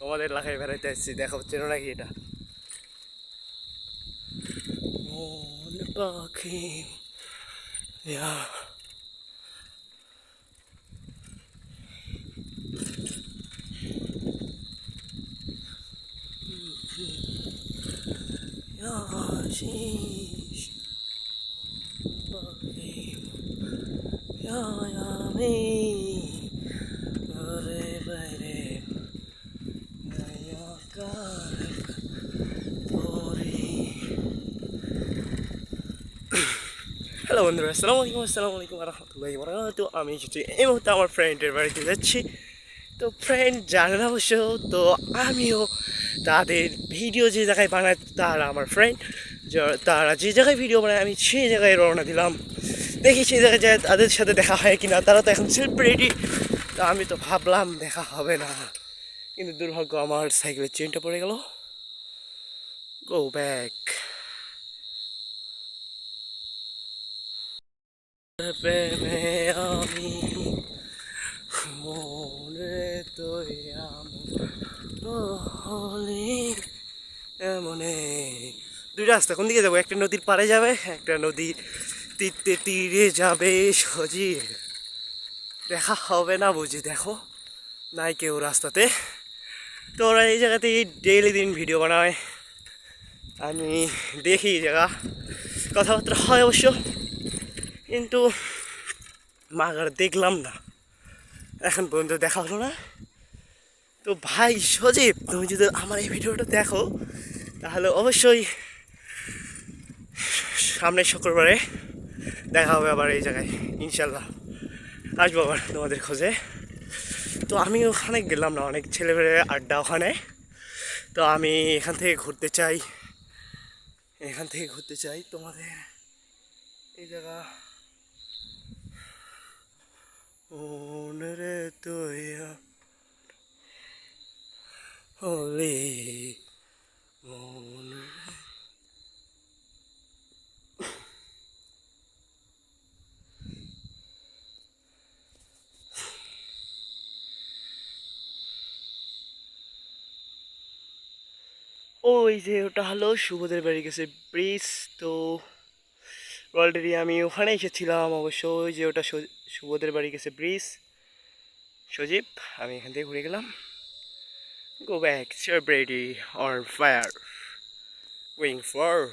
তোমাদের এলাকায় বেড়াইতে আসছি দেখা হচ্ছে না নাকি এটা মন পাখি ইয়া Yashish Pakhim Ya Hello বন্ধুরা আসসালামু আলাইকুম আসসালামু আলাইকুম রহমতুল্লাহি বরকাতুহু আমি এসেছি এই মুহূর্তে আমার ফ্রেন্ডের বাড়িতে যাচ্ছি। তো ফ্রেন্ড জানে না অবশ্য তো আমিও তাদের ভিডিও যে জায়গায় বানায়, তারা আমার ফ্রেন্ড তারা যে জায়গায় ভিডিও বানায়, আমি সেই জায়গায় রওনা দিলাম। দেখি সেই জায়গায় যায়, তাদের সাথে দেখা হয় কিনা। তারা তো এখন সেলিব্রিটি তো আমি তো ভাবলাম দেখা হবে না। কিন্তু দুর্ভাগ্য আমার সাইকেলের চেনটা পড়ে গেল। গো ব্যাক আমি মনে তো হলি এমনে। দুই রাস্তা, কোন দিকে যাব? একটা নদীর পাড়ে যাবে, একটা নদীর তীরতে তীরে যাবে সজি দেখা হবে না বুঝি, দেখো। নাই কেউ রাস্তাতে। তো ওরা এই জায়গাতেই ডেইলি দিন ভিডিও বানায়। আমি দেখি এই জায়গা। কথাবার্তা হয় অবশ্য। কিন্তু মাগার দেখলাম না। এখন পর্যন্ত দেখা হলো না। তো ভাই সজীব, তুমি যদি আমার এই ভিডিওটা দেখো, তাহলে অবশ্যই সামনের শুক্রবারে দেখা হবে আবার এই জায়গায়। ইনশাল্লাহ আসব আবার তোমাদের খোঁজে। তো আমি ওখানে গেলাম না, অনেক ছেলেমেয়ে আড্ডা ওখানে। তো আমি এখান থেকে ঘুরতে চাই। এখান থেকে ঘুরতে চাই তোমাদের। এই জায়গা। ওই যে ওটা হলো শুভদের বাড়ি গেছে ব্রিজ তো অলরেডি আমি ওখানে এসেছিলাম অবশ্য, ওই যে ওটা সু- শুভদের বাড়ি গেছে ব্রিজ সজীব, আমি এখান থেকে ঘুরে গেলাম। Go back celebrity on fire going for